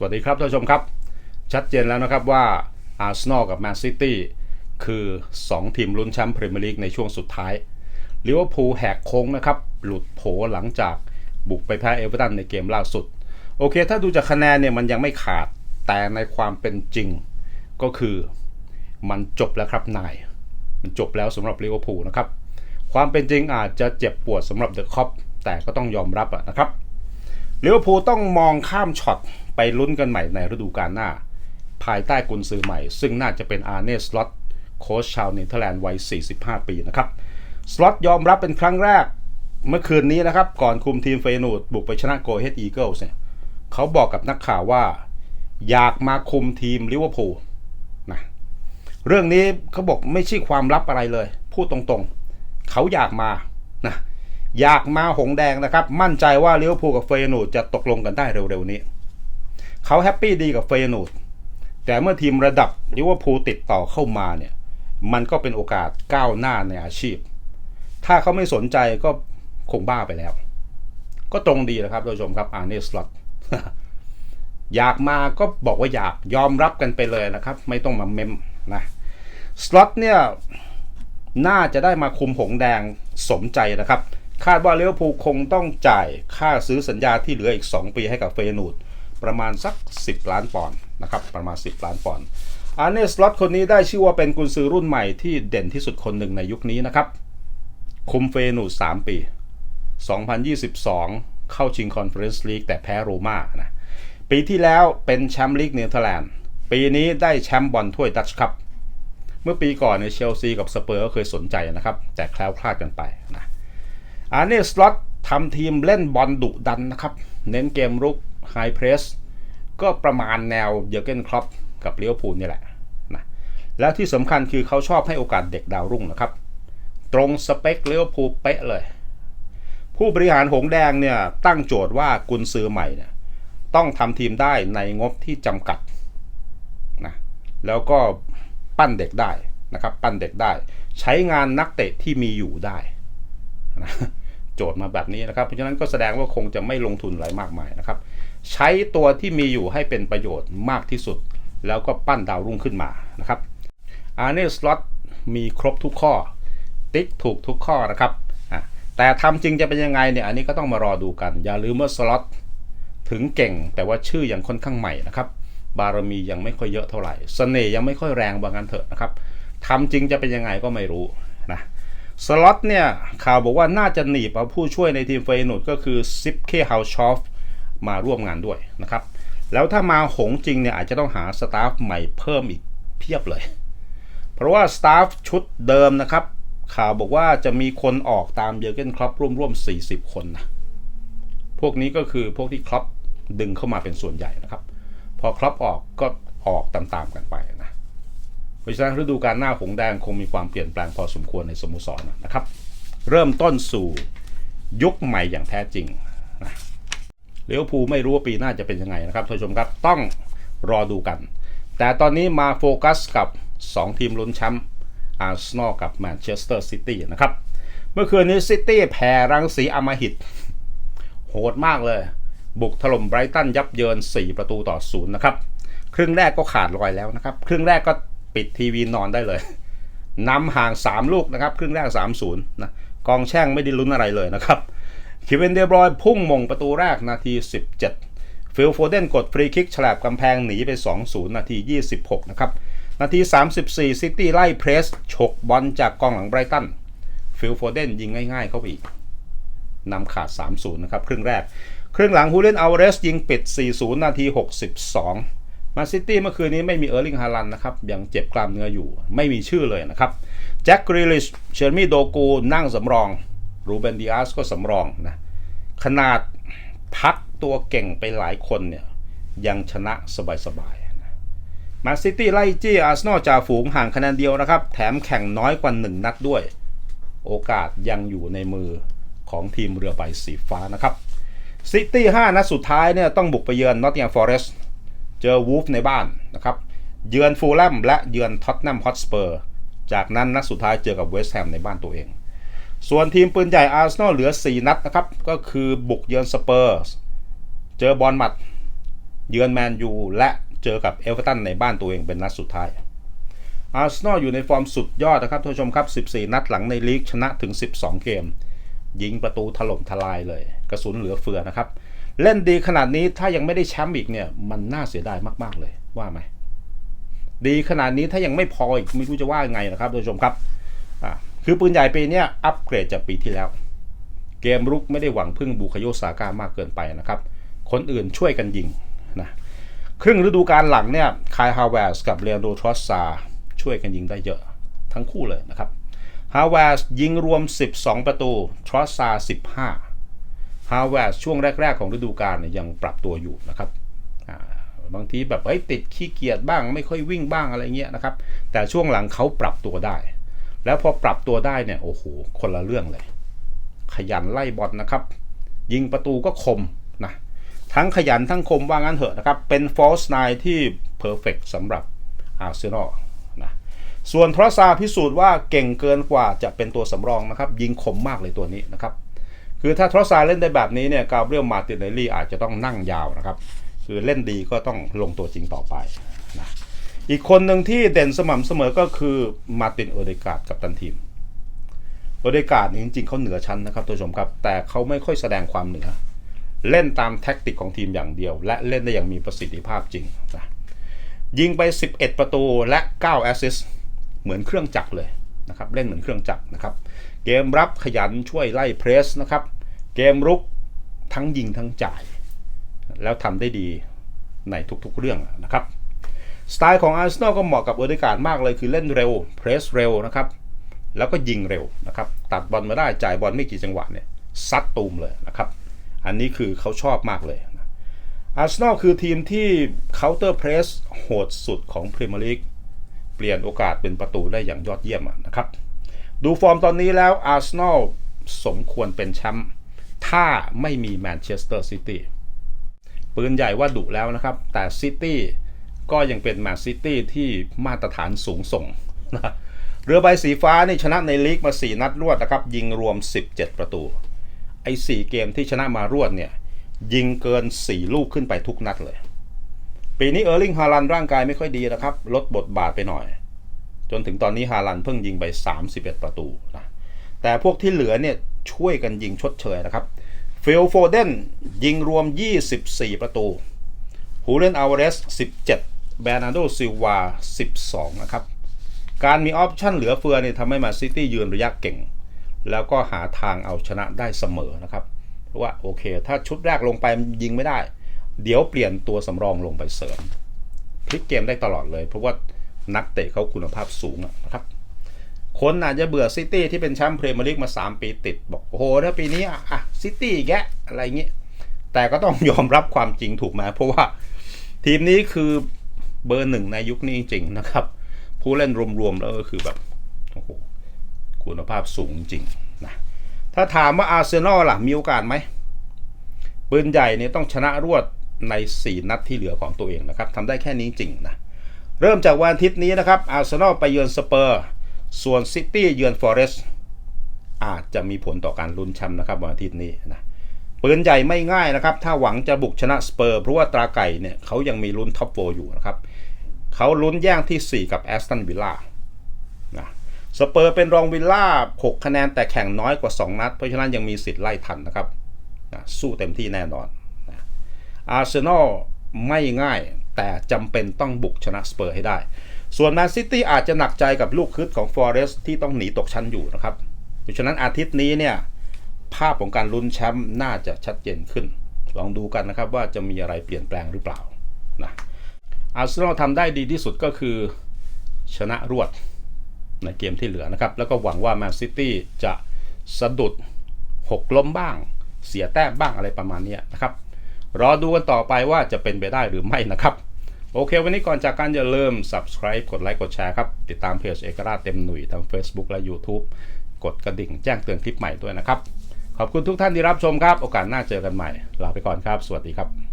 สวัสดีครับท่านผู้ชมครับ ชัดเจนแล้วนะครับว่าอาร์เซนอลกับแมนซิตี้คือ 2 ทีมลุ้นแชมป์พรีเมียร์ลีกในช่วงสุดท้ายลิเวอร์พูลแหกโค้งนะครับ หลุดโผหลังจากบุกไปแพ้เอเวอร์ตันในเกมล่าสุด โอเค ถ้าดูจากคะแนนเนี่ยมันยังไม่ขาดแต่ในความเป็นจริง ก็คือมันจบแล้วครับนาย มันจบแล้วสำหรับลิเวอร์พูลนะครับ ความเป็นจริงอาจจะเจ็บปวดสำหรับเดอะคอปแต่ก็ต้องยอมรับนะครับลิเวอร์พูลต้องมองข้ามช็อต ไปลุ้นกันใหม่ในฤดูกาลหน้า ภายใต้กุนซือใหม่ ซึ่งน่าจะเป็นอาร์เนสล็อตโค้ชชาวเนเธอร์แลนด์วัย 45 ปีนะครับสล็อตยอมรับเป็นครั้งแรกเมื่อคืนนี้นะครับ ก่อนคุมทีมเฟยนูดบุกไปชนะโกเฮดอีเกิลส์เนี่ยเขาบอกกับนักข่าวว่า อยากมาคุมทีมลิเวอร์พูลนะเรื่องนี้เขาบอกไม่ใช่ความลับอะไรเลย พูดตรงๆ เขาอยากมานะอยากมาหงแดงนะครับ มั่นใจว่าลิเวอร์พูลกับเฟยนูดจะตกลงกันได้เร็วๆนี้ เขาแฮปปี้ดีกับเฟยนูดแต่เมื่อทีมระดับลิเวอร์พูลติดต่อเข้ามาเนี่ย มันก็เป็นโอกาสก้าวหน้าในอาชีพ ถ้าเขาไม่สนใจก็คงบ้าไปแล้ว ก็ตรงดีนะครับท่านผู้ชมครับอาร์เนสล็อตอยากมาก็บอกว่าอยากยอมรับกันไปเลยนะครับ ไม่ต้องมาเมมนะสล็อตเนี่ยน่าจะได้มาคุมหงแดงสมใจนะครับ คาดว่าเลี้ยวภูคงต้องจ่ายค่าซื้อสัญญาที่เหลืออีก 2 ปีให้กับเฟยนูด ประมาณสัก 10 ล้านปอนด์นะครับประมาณ 10 ล้านปอนด์อาร์เนสล็อตคนนี้ได้ชื่อว่าเป็นกุนซือรุ่นใหม่ที่เด่นที่สุดคนหนึ่งในยุคนี้นะครับ คุมเฟยนูด3ปี 2022 เข้าชิงคอนเฟอเรนซ์ลีกแต่แพ้โรม่านะปีที่แล้วเป็นแชมป์ลีกเนเธอร์แลนด์ปีนี้ได้แชมป์บอลถ้วยดัชคัพเมื่อปีก่อนในเชลซีกับสเปอร์ก็เคยสนใจนะครับ แต่แคล้วคลาดกันไปนะอาร์เนสล็อตทำทีมเล่นบอลดุดันนะครับ เน้นเกมรุก ไฮเพรสก็ประมาณแนวเยอร์เกนครอปกับเลี้ยวพูลนี่แหละนะแล้วที่สำคัญคือเขาชอบให้โอกาสเด็กดาวรุ่งนะครับ ตรงสเปคเลี้ยวพูลเป๊ะเลย ผู้บริหารหงแดงเนี่ยตั้งโจทย์ว่ากุนซือใหม่เนี่ยต้องทำทีมได้ในงบที่จำกัดนะแล้วก็ปั้นเด็กได้นะครับปั้นเด็กได้ ใช้งานนักเตะที่มีอยู่ได้นะโจทย์มาแบบนี้นะครับ เพราะฉะนั้นก็แสดงว่าคงจะไม่ลงทุนอะไรมากมายนะครับ ใช้ตัวที่มีอยู่ให้เป็นประโยชน์มากที่สุด แล้วก็ปั้นดาวรุ่งขึ้นมานะครับอาร์เนสล็อตมีครบทุกข้อ ติ๊กถูกทุกข้อนะครับแต่ทำจริงจะเป็นยังไงเนี่ยอันนี้ก็ต้องมารอดูกัน อย่าลืมว่าสล็อตถึงเก่งแต่ว่าชื่อยังค่อนข้างใหม่นะครับ บารมียังไม่ค่อยเยอะเท่าไหร่เสน่ห์ยังไม่ค่อยแรงบางกันเถอะนะครับทำจริงจะเป็นยังไงก็ไม่รู้นะสล็อตเนี่ยข่าวบอกว่าน่าจะหนีบเอาผู้ช่วยในทีมเฟยนูดก็คือซิปเคเฮาชอฟ มาร่วมงานด้วยนะครับ แล้วถ้ามาหงจริงเนี่ยอาจจะต้องหาสตาฟใหม่เพิ่มอีกเพียบเลย เพราะว่าสตาฟชุดเดิมนะครับ ข่าวบอกว่าจะมีคนออกตามเยอร์เกนครอปร่วมๆ40 คนนะพวกนี้ก็คือพวกที่ครอปดึงเข้ามาเป็นส่วนใหญ่นะครับ พอครอปออกก็ออกตามๆกันไปนะเพราะฉะนั้นฤดูกาลหน้าหงแดงคงมีความเปลี่ยนแปลงพอสมควรในสโมสรนะครับ เริ่มต้นสู่ยุคใหม่อย่างแท้จริงนะ เลี้ยวภูไม่รู้ว่าปีหน้าจะเป็นยังไงนะครับท่านผู้ชมครับต้องรอดูกัน แต่ตอนนี้มาโฟกัสกับ 2 ทีมลุ้นแชมป์อาร์เซนอลกับแมนเชสเตอร์ซิตี้นะครับ เมื่อคืนนี้ซิตี้แผ่รังสีอมหิต โหดมากเลย บุกถล่มไบรตันยับเยิน 4 ประตูต่อศูนย์นะครับ ครึ่งแรกก็ขาดลอยแล้วนะครับ ครึ่งแรกก็ปิดทีวีนอนได้เลยนำห่าง 3 ลูกนะครับ ครึ่งแรก 3-0นะกองแช่งไม่ได้ลุ้นอะไรเลยนะครับ คิเวนเดบรอยพุ่งมงประตูแรกนาที 17 ฟิลโฟเดนกดฟรีคิกฉลบกำแพงหนีไป 2-0 นาที 26 นะครับ นาที 34 ซิตี้ไล่เพรส ฉกบอลจากกองหลังไบรตัน ฟิลโฟเดนยิงง่ายๆ เข้าไปอีกนำขาด 3-0 นะครับ ครึ่งแรก ครึ่งหลังฮูเลนอัลเรสยิงปิด 4-0 นาที 62 มาซิตี้เมื่อคืนนี้ไม่มีเออร์ลิงฮาลันนะครับ ยังเจ็บกล้ามเนื้ออยู่ ไม่มีชื่อเลยนะครับ แจ็คกริลิช เชอร์มี่โดกูนั่งสำรอง รูเบนดิอาสก็สำรองนะ ขนาดพักตัวเก่งไปหลายคนเนี่ย ยังชนะสบายๆนะมาซิตี้ไล่จี้อาร์เซนอลจ่าฝูงห่างคะแนนเดียวนะครับ แถมแข่งน้อยกว่า 1 นัดด้วย โอกาสยังอยู่ในมือของทีมเรือใบสีฟ้านะครับซิตี้5นัดสุดท้ายเนี่ยต้องบุกไปเยือนนอตติงแฮมฟอเรสต์เจอวูฟในบ้านนะครับ เยือนฟูลแลมและเยือนท็อตแนมฮอตสเปอร์ จากนั้นนัดสุดท้ายเจอกับเวสต์แฮมในบ้านตัวเอง ส่วนทีมปืนใหญ่อาร์เซนอลเหลือ 4 นัดนะครับ ก็คือบุกเยือนสเปอร์สเจอบอลมัด เยือนแมนยูและเจอกับเอเวอร์ตันในบ้านตัวเองเป็นนัดสุดท้ายอาร์เซนอลอยู่ในฟอร์มสุดยอดนะครับท่านผู้ชมครับ 14 นัดหลังในลีกชนะถึง 12 เกม ยิงประตูถล่มทลายเลย กระสุนเหลือเฟือนะครับ เล่นดีขนาดนี้ถ้ายังไม่ได้แชมป์อีกเนี่ยมันน่าเสียดายมากๆเลยว่าไหมดีขนาดนี้ถ้ายังไม่พออีกไม่รู้จะว่ายังไงนะครับท่านผู้ชมครับ คือปืนใหญ่ปีนี้อัปเกรดจากปีที่แล้ว เกมรุกไม่ได้หวังพึ่งบูคาโยซาก้ามากเกินไปนะครับ คนอื่นช่วยกันยิงนะครึ่งฤดูกาลหลังเนี่ยคายฮาวเวสกับเรนโดทรอสซาช่วยกันยิงได้เยอะทั้งคู่เลยนะครับฮาวเวสยิงรวม 12 ประตูทรอสซา15ฮาวเวสช่วงแรก ๆ ของฤดูกาลเนี่ยยังปรับตัวอยู่นะครับบางทีแบบเฮ้ยติดขี้เกียจบ้างไม่ค่อยวิ่งบ้างอะไรเงี้ยนะครับ แต่ช่วงหลังเขาปรับตัวได้ แล้วพอปรับตัวได้เนี่ยโอ้โหคนละเรื่องเลย ขยันไล่บอลนะครับ ยิงประตูก็คมนะทั้งขยันทั้งคมว่างั้นเถอะนะครับ เป็น false nine ที่เพอร์เฟกสำหรับอาร์เซนอลนะส่วนทรอซาพิสูจน์ว่าเก่งเกินกว่าจะเป็นตัวสำรองนะครับ ยิงคมมากเลยตัวนี้นะครับ คือถ้าทรอซาเล่นได้แบบนี้เนี่ยกาเบรียลมาติเนลลี่อาจจะต้องนั่งยาวนะครับ คือเล่นดีก็ต้องลงตัวจริงต่อไปนะ อีกคนหนึ่งที่เด่นสม่ำเสมอก็คือมาตินโอเดกาดกับตันทีมโอเดกาดจริงๆเขาเหนือชั้นนะครับท่านผู้ชมครับ แต่เขาไม่ค่อยแสดงความเหนือ เล่นตามแท็กติกของทีมอย่างเดียว และเล่นได้อย่างมีประสิทธิภาพจริงนะยิงไป 11 ประตูและ 9 แอสซิสเหมือนเครื่องจักรเลยนะครับเล่นเหมือนเครื่องจักรนะครับ เกมรับขยันช่วยไล่เพรสนะครับ เกมรุกทั้งยิงทั้งจ่าย แล้วทำได้ดีในทุกๆเรื่องนะครับ สไตล์ของอาร์เซนอลก็เหมาะกับอเดการมากเลยคือเล่นเร็ว เพรสเร็วนะครับ แล้วก็ยิงเร็วนะครับ ตัดบอลมาได้จ่ายบอลไม่กี่จังหวะเนี่ยซัดตูมเลยนะครับ อันนี้คือเขาชอบมากเลยอาร์เซนอลคือทีมที่ counter press โหดสุดของพรีเมียร์ลีกเปลี่ยนโอกาสเป็นประตูได้อย่างยอดเยี่ยมนะครับ ดูฟอร์มตอนนี้แล้วอาร์เซนอลสมควรเป็นแชมป์ถ้าไม่มีแมนเชสเตอร์ซิตี้ปืนใหญ่ว่าดุแล้วนะครับ แต่ซิตี้ ก็ยังเป็นแมนซิตี้ที่มาตรฐานสูงส่งนะเรือใบสีฟ้านี่ชนะในลีกมา 4 นัดรวดนะครับ ยิงรวม 17 ประตู ไอ้4เกมที่ชนะมารวดเนี่ย ยิงเกิน 4 ลูกขึ้นไปทุกนัดเลย ปีนี้เออร์ลิงฮาลันร่างกายไม่ค่อยดีนะครับ ลดบทบาทไปหน่อย จนถึงตอนนี้ฮาลันเพิ่งยิงไป 31 ประตูนะแต่พวกที่เหลือเนี่ยช่วยกันยิงชดเชยนะครับฟิลโฟเดนยิงรวม 24 ประตูฮูเลนอัลเรส 17 แบรนาโดซิลวา12 นะครับ การมีออปชั่นเหลือเฟือเนี่ยทำให้มาซิตี้ยืนระยะเก่ง แล้วก็หาทางเอาชนะได้เสมอนะครับ เพราะว่าโอเค ถ้าชุดแรกลงไปยิงไม่ได้ เดี๋ยวเปลี่ยนตัวสำรองลงไปเสริมพลิกเกมได้ตลอดเลย เพราะว่านักเตะเขาคุณภาพสูงนะครับคนอาจจะเบื่อซิตี้ที่เป็นแชมป์พรีเมียร์ลีกมา 3 ปีติด บอกโอ้โหถ้าปีนี้อะอะซิตี้แกะอะไรเงี้ยแต่ก็ต้องยอมรับความจริงถูกไหมเพราะว่าทีมนี้คือ เบอร์หนึ่งในยุคนี้จริงๆนะครับ ผู้เล่นรวมๆแล้วก็คือแบบโอ้โหคุณภาพสูงจริงนะถ้าถามว่าอาร์เซนอลล่ะมีโอกาสไหมปืนใหญ่เนี่ยต้องชนะรวดใน 4 นัดที่เหลือของตัวเองนะครับทำได้แค่นี้จริงนะ เริ่มจากวันอาทิตย์นี้นะครับอาร์เซนอลไปเยือนสเปอร์ ส่วนซิตี้เยือนฟอเรสต์อาจจะมีผลต่อการลุ้นแชมป์นะครับวันอาทิตย์นี้นะ ปืนใหญ่ไม่ง่ายนะครับ ถ้าหวังจะบุกชนะสเปอร์ เพราะว่าตราไก่เนี่ยเขายังมีลุ้นท็อปโฟอยู่นะครับเขาลุ้นแย่งที่ 4 กับแอสตันวิลล่านะสเปอร์เป็นรองวิลล่า 6 คะแนนแต่แข่งน้อยกว่า 2 นัด เพราะฉะนั้นยังมีสิทธิ์ไล่ทันนะครับนะสู้เต็มที่แน่นอนนะอาร์เซนอลไม่ง่ายแต่จำเป็นต้องบุกชนะสเปอร์ให้ได้ ส่วนแมนซิตี้อาจจะหนักใจกับลูกคึดของฟอเรสที่ต้องหนีตกชั้นอยู่นะครับเพราะฉะนั้นอาทิตย์นี้เนี่ย ภาพของการลุ้นแชมป์น่าจะชัดเจนขึ้น ลองดูกันนะครับว่าจะมีอะไรเปลี่ยนแปลงหรือเปล่านะอาร์เซนอลทำได้ดีที่สุดก็คือชนะรวดในเกมที่เหลือนะครับ แล้วก็หวังว่าแมนซิตี้จะสะดุดหกล้มบ้าง เสียแต้มบ้างอะไรประมาณนี้นะครับ รอดูกันต่อไปว่าจะเป็นไปได้หรือไม่นะครับ โอเค วันนี้ก่อนจากการอย่าลืม subscribe กดไลค์กดแชร์ครับ ติดตามเพจเอกราชเต็มหนุ่ยทาง Facebook และ YouTube กดกระดิ่งแจ้งเตือนคลิปใหม่ด้วยนะครับ ขอบคุณทุกท่านที่รับชมครับ โอกาสหน้าเจอกันใหม่ ลาไปก่อนครับ สวัสดีครับ